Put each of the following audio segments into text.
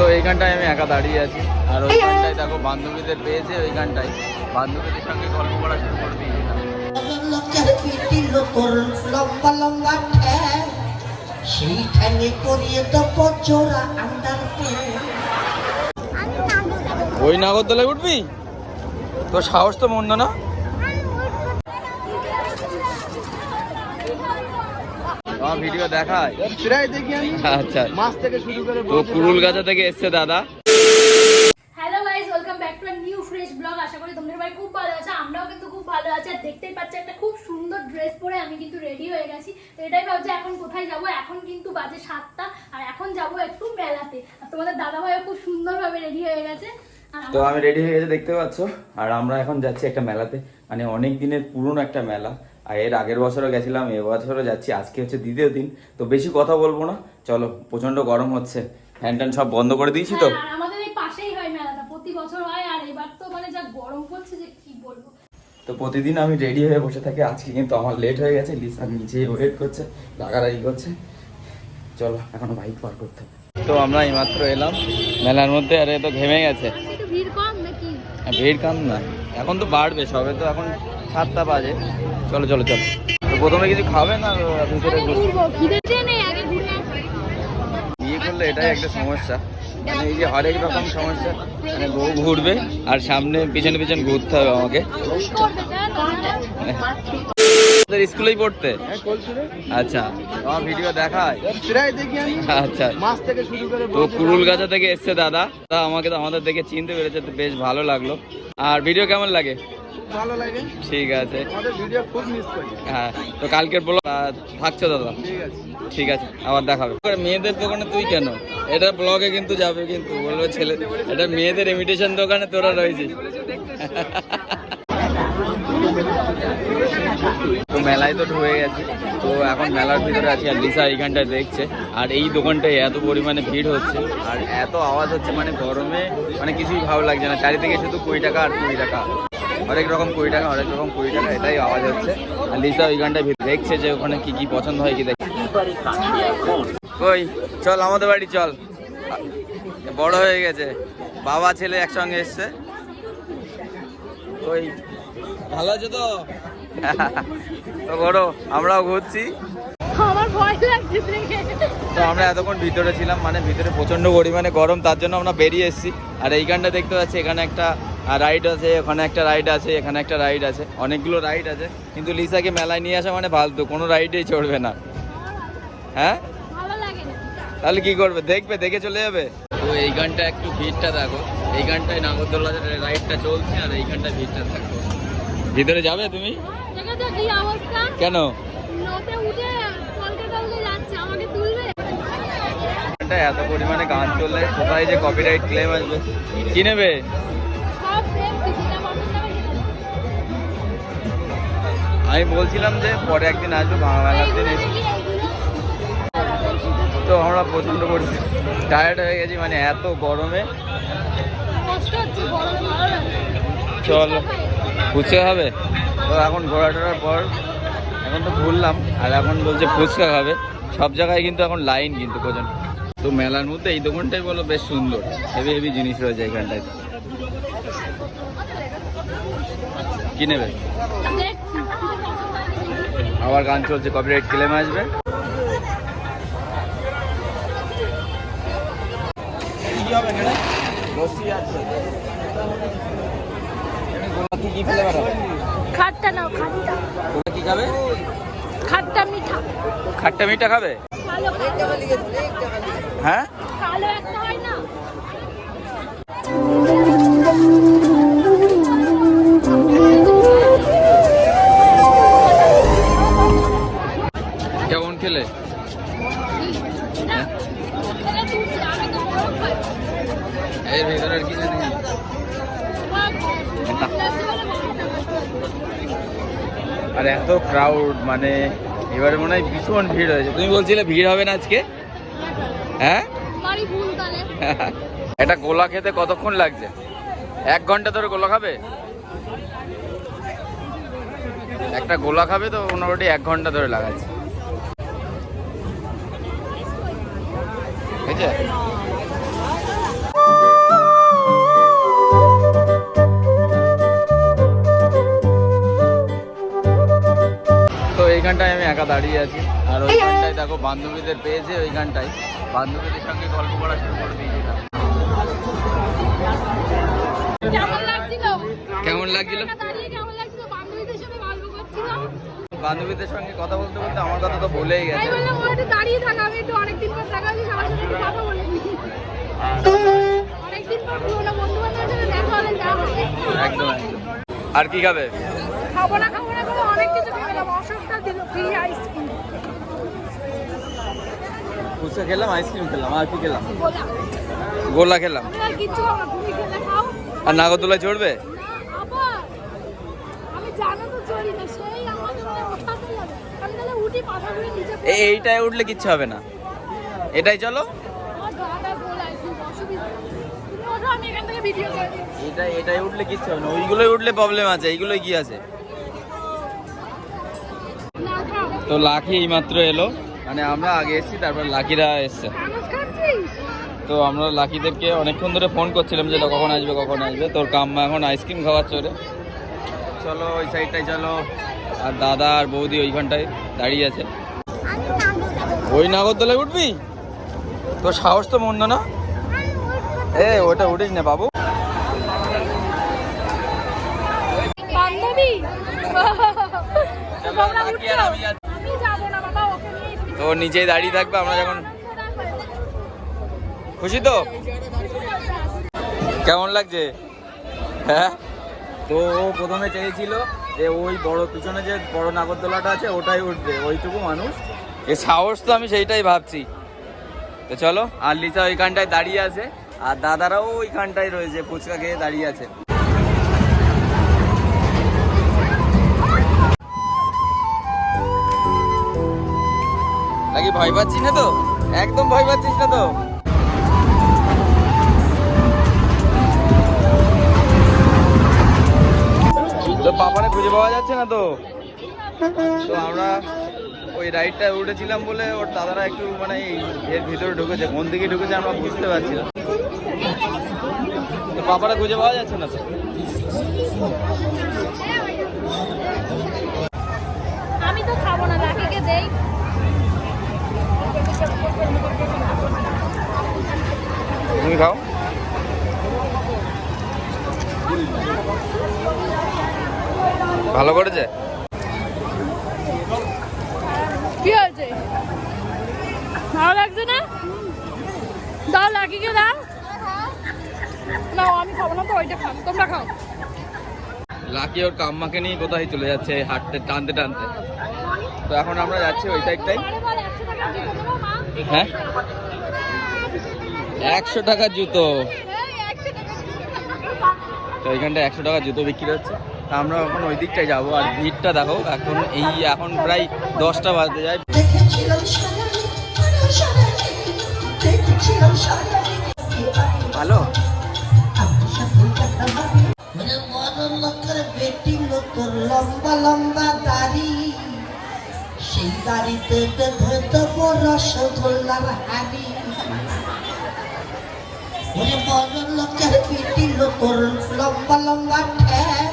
তো এইখানটায় আমি একা দাঁড়িয়ে আছি। আর ওইখানটায় দেখো বান্ধবীদের পেয়েছে ওইখানটায়। বান্ধবীদের সঙ্গে গল্প করা শুরু করে দিয়েছিলাম লোকের পিটি লম্বা লম্বা সেই ঠ্যাঙে করিয়ে দেবো জোড়া আন্ডার ওই নাগরদোলায় উঠবি? তোর সাহস তো মন্দ না? আমার ভিডিও দেখায়। প্রায় দেখি আমি। আচ্ছা মাছ থেকে শুরু করে তো কুরুল গাছা থেকে এসছে দাদা। Hello guys welcome back to new fresh blog আশা করি তোমরা সবাই খুব ভালো আছো আমরাও কিন্তু খুব ভালো আছি। আর দেখতেই পাচ্ছ একটা খুব সুন্দর ড্রেস পরে আমি কিন্তু রেডি হয়ে গেছি। তো এটাই ভাবছি এখন কোথায় যাব? এখন কিন্তু বাজে সাতটা আর এখন যাব একটু মেলাতে। আর তোমাদের দাদা ভাইও খুব সুন্দরভাবে রেডি হয়ে গেছে। তো আমি রেডি হয়ে গেছে দেখতে পাচ্ছ। আর আমরা এখন যাচ্ছি একটা মেলাতে। মানে অনেক দিনের পুরনো একটা মেলা। আর এর আগের বছরও গেছিলাম এবছরও যাচ্ছি আজকে হচ্ছে দ্বিতীয় দিন তো বেশি কথা বলব না চলো প্রচণ্ড গরম হচ্ছে ফ্যান ট্যান সব বন্ধ করে দিয়েছি তো? হ্যাঁ, আমাদের এই পাশেই হয় মেলাটা প্রতি বছর হয় আর এবার তো মানে যা গরম পড়ছে যে কি বলব। তো প্রতিদিন আমি রেডি হয়ে বসে থাকি আজকে কিন্তু আমার লেট হয়ে গেছে লিসা নিচে ওয়েট করছে রাগারাগি করছে। চলো এখন বাইক পার করতে হবে। তো আমরা এইমাত্র এলাম মেলার মধ্যে আরে তো ঘেমে গেছে। ভিড় কম নাকি? আর ভিড় কাম না এখন তো বাড়বে সবে তো এখন সাতটা বাজে। চলো চলো চলো। তো প্রথমে কিছু খাবে না ভিতরে। বিয়ে করলে এটাই একটা সমস্যা। মানে এই যে হরেক রকম সমস্যা। মানে বউ ঘুরবে আর সামনে পিছনে পিছনে ঘুরতে হবে আমাকে। স্কুলেই পড়তে? হ্যাঁ আচ্ছা। আমার ভিডিও দেখায়। আচ্ছা। তো কুরুল গাছা থেকে এসছে দাদা। তা আমাকে তো আমাদের দেখে চিনতে পেরেছে বেশ ভালো লাগল। আর ভিডিও কেমন লাগে? ভালো লাগে। ঠিক আছে। আমাদের ভিডিও খুব মিস করি। হ্যাঁ তো কালকের বলো থাকছো দাদা? ঠিক আছে। ঠিক আছে আবার দেখাবে মেয়েদের দোকানে তুই কেন? এটা ব্লগে কিন্তু যাবে কিন্তু বলব ছেলে এটা মেয়েদের ইমিটেশন দোকানে তোরা রয়েছিস। তো মেলায় তো ঢুকে গেছে তো এখন মেলার ভিতরে আছি আর লিসা এইখানটায় দেখছে। আর এই দোকানটায় এত পরিমাণে ভিড় হচ্ছে আর এত আওয়াজ হচ্ছে মানে গরমে মানে কিছুই ভালো লাগছে না। চারিদিকে শুধু কুড়ি টাকা আর কুড়ি টাকা। হরেক রকম কুড়ি টাকা হরেক রকম কুড়ি টাকা এটাই আওয়াজ হচ্ছে আর লিসা ওইখানটায় ভিতরে দেখছে যে ওখানে কি কি পছন্দ হয় কি দেখে। কই চল আমাদের বাড়ি চল। বড় হয়ে গেছে। বাবা ছেলে একসঙ্গে এসছে। কই ভালো আছে তো? তো বড় আমরাও ঘুরছি। আমার ভয় লাগছে তো আমরা এতক্ষণ ভিতরে ছিলাম মানে ভিতরে প্রচণ্ড পরিমাণে গরম তার জন্য আমরা বেরিয়ে এসেছি। আর এইখানটা দেখতে পাচ্ছি এখানে একটা রাইড আছে ওখানে একটা রাইড আছে, এখানে একটা রাইড আছে। অনেকগুলো রাইড আছে। কিন্তু লিসাকে মেলায় নিয়ে আসা মানে ফালতু, কোনো রাইডেই চড়বে না। হ্যাঁ? তাহলে কি করবে? দেখবে, দেখে চলে যাবে? তো এই গানটা একটু ভিড়টা দেখো। এই গানটায় নাগরদোল্লা রাইডটা চলছে আর এইখানটায় ভিড়টা দেখো। ভিতরে যাবে তুমি? কেন? এত পরিমাণে গান চললে কোথায় যে কপিরাইট ক্লেম আসবে? কি নেবে? আমি বলছিলাম যে পরে একদিন আসব ভাঙা মেলার দিন। তো আমরা প্রচণ্ড টায়ার্ড হয়ে গেছি মানে এত গরমে। চল ফুচকা খাবে? তো এখন ঘোরা টোরার পর এখন তো ঘুরলাম আর এখন বলছে ফুচকা খাবে। সব জায়গায় কিন্তু এখন লাইন কিন্তু প্রচণ্ড তো মেলার মধ্যে এই দোকানটাই বলো বেশ সুন্দর হেভি হেভি জিনিস রয়েছে এখানটায়। কি নেবে? আবার গান চলছে কপিরাইট ক্লেম আসবে। খাটটা নাও খাটটা। কি খাবে? খাটটা মিঠা। খাট্টা মিঠা খাবে? হ্যাঁ? কালো একটা হয় না। আর এত ক্রাউড মানে এবারে মনে হয় ভীষণ ভিড় হয়েছে। তুমি বলছিলে ভিড় হবে না আজকে? হ্যাঁ? এটা গোলা খেতে কতক্ষণ লাগছে? এক ঘণ্টা ধরে গোলা খাবে? একটা গোলা খাবে তো মোটামুটি এক ঘণ্টা ধরে লাগাচ্ছে। ঠিক তো এই গানটায় আমি একা দাঁড়িয়ে আছি। আর ওই গানটায় দেখো বান্ধবীদের পেয়েছে ওই গানটায় বান্ধবীদের সঙ্গে গল্প করা শুরু করে দিয়েছিলাম কেমন লাগছিল? কেমন লাগছিল? বান্ধবীদের সঙ্গে কথা বলতে বলতে আমার কথা তো ভুলেই গেছে। বললাম ও একটু দাঁড়িয়ে থাকা আমি একটু অনেকদিন পর দেখা হয়েছে সবার সাথে একটু কথা বলে পর পুরোনো বন্ধু বান্ধবের সাথে দেখা হলে যা হবে। একদম একদম। আর কি খাবে? খাব না খাব না করে অনেক কিছু খেয়ে গেলাম অশোকটা দিল ফ্রি আইসক্রিম ফুচকা খেলাম আইসক্রিম খেলাম আর কি খেলাম? গোলা। খেলাম। আর কিচ্ছু খাব তুমি খেলে খাও। আর নাগরদোলায় চড়বে? আমি জানো তো চড়ি না সেই আমাকে মানে ওঠাতে যাবে আমি তাহলে উঠি মাথা ঘুরে নিচে পড়ে এই এইটায় উঠলে কিচ্ছু হবে না। এটাই চলো। এটা এটাই উঠলে কিচ্ছু হবে না। ওইগুলোই উঠলে প্রবলেম আছে এইগুলোই কি আছে? তো লাকি এইমাত্র এলো। মানে আমরা আগে এসেছি তারপর লাকিরা এসছে। তো আমরা লাকিদেরকে অনেকক্ষণ ধরে ফোন করছিলাম যে কখন আসবে কখন আসবে? তোর কাম্মা এখন আইসক্রিম খাওয়াচ্ছে ওরে। চলো ওই সাইডটাই চলো। আর দাদা আর বৌদি ওইখানটায় দাঁড়িয়ে আছে। ওই নাগরদোলায় উঠবি? তোর সাহস তো মন্দ না? এ ওটা উঠিস না বাবু। তো নিচেই দাঁড়িয়ে থাকবে আমরা যখন খুশি তো? কেমন লাগছে? হ্যাঁ? তো ও প্রথমে চেয়েছিল যে ওই বড় পিছনে যে বড় নাগরদোলাটা আছে, ওটাই উঠবে, ওইটুকু মানুষ। এ সাহস তো আমি সেইটাই ভাবছি। তো চলো, আর লিসা ওইখানটায় দাঁড়িয়ে আছে, আর দাদারাও ওইখানটায় রয়েছে, ফুচকা খেয়ে দাঁড়িয়ে আছে। ভয় পাচ্ছিস না তো? একদম ভয় পাচ্ছিস না তো? খুঁজে পাওয়া যাচ্ছে না তো। তো আমরা ওই রাইডটায় উঠেছিলাম বলে ওর দাদারা একটু মানে এই এর ভিতরে ঢুকেছে কোন দিকে ঢুকেছে আমরা বুঝতে পারছি না। তো পাপারা খুঁজে পাওয়া যাচ্ছে না তো? আমি তো খাব না লাকিকে দেই। তুমি খাও। ভালো করেছে? কি হয়েছে? ভালো লাগছে না? দাও লাকিকে দাও। নাও আমি খাব না তো ওইটা খাও তোমরা খাও। লাকি ওর কাম্মাকে নিয়ে কোথায় চলে যাচ্ছে হাঁটতে টানতে টানতে। তো এখন আমরা যাচ্ছি ওই সাইডটাই বল একশো টাকা জুতো। মা হ্যাঁ একশো টাকা জুতো বিক্রি হচ্ছে। তা আমরা এখন ওই দিকটায় যাব আর ভিড়টা দেখো এখন এই এখন প্রায় দশটা বাজতে যায়। ভালো? মানে লম্বা লম্বা দাড়ি। সেই দাড়িতে বেঁধে দেবো রসগোল্লার হাড়ি। ওরে বড় লোকের বেটি লোকের লম্বা লম্বা ঠ্যাং।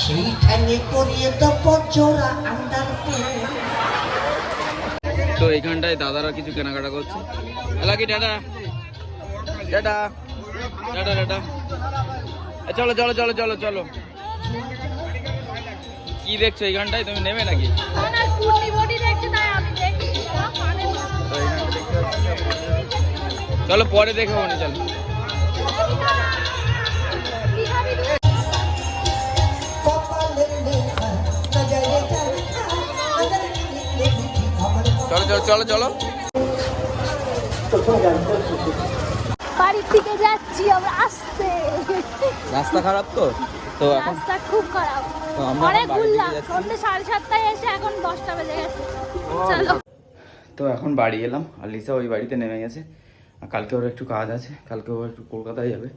সেই ঠ্যাঙে করিয়ে দেবো জোড়া আন্ডার তো এইখানটায় দাদারা কিছু কেনাকাটা করছে। Lucky tata? Tata. Tata tata. চলো চলো চলো চলো চলো। কি দেখছ এইখানটায়? তুমি নেবে নাকি? আমার আর কুর্তি বডি দেখছে চলো চলো চলো চলো। বাড়ির থেকে যাচ্ছি আমরা আসতে। রাস্তা খারাপ তো? তো এখন? রাস্তা খুব খারাপ। অনেক ঘুরলাম। সন্ধ্যে সাড়ে সাতটায় এসে এখন দশটা বেজে গেছে। চলো। তো এখন বাড়ি এলাম। আর লিসা ওই বাড়িতে নেমে গেছে। আর কালকে ওর একটু কাজ আছে। কালকে ও একটু কলকাতায় যাবে।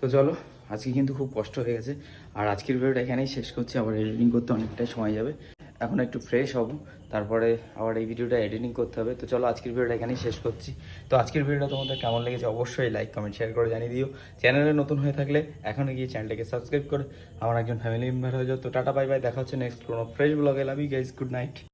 তো চলো আজকে কিন্তু খুব কষ্ট হয়ে গেছে। আর আজকের ভিডিওটা এখানেই শেষ করছি। আবার এডিটিং করতে অনেকটাই সময় যাবে। এখন একটু ফ্রেশ হব। তারপরে আবার এই ভিডিওটা এডিটিং করতে হবে। তো চলো আজকের ভিডিওটা এখানেই শেষ করছি। তো আজকের ভিডিওটা তোমাদের কেমন লেগেছে অবশ্যই লাইক কমেন্ট শেয়ার করে জানিয়ে দিও। চ্যানেলে নতুন হয়ে থাকলে এখনও গিয়ে চ্যানেলটাকে সাবস্ক্রাইব করে। আমার একজন ফ্যামিলি মেম্বার হয়ে যাও। তো টাটা বাই বাই দেখা হচ্ছে নেক্সট কোনো ফ্রেশ ব্লগে love you guys good night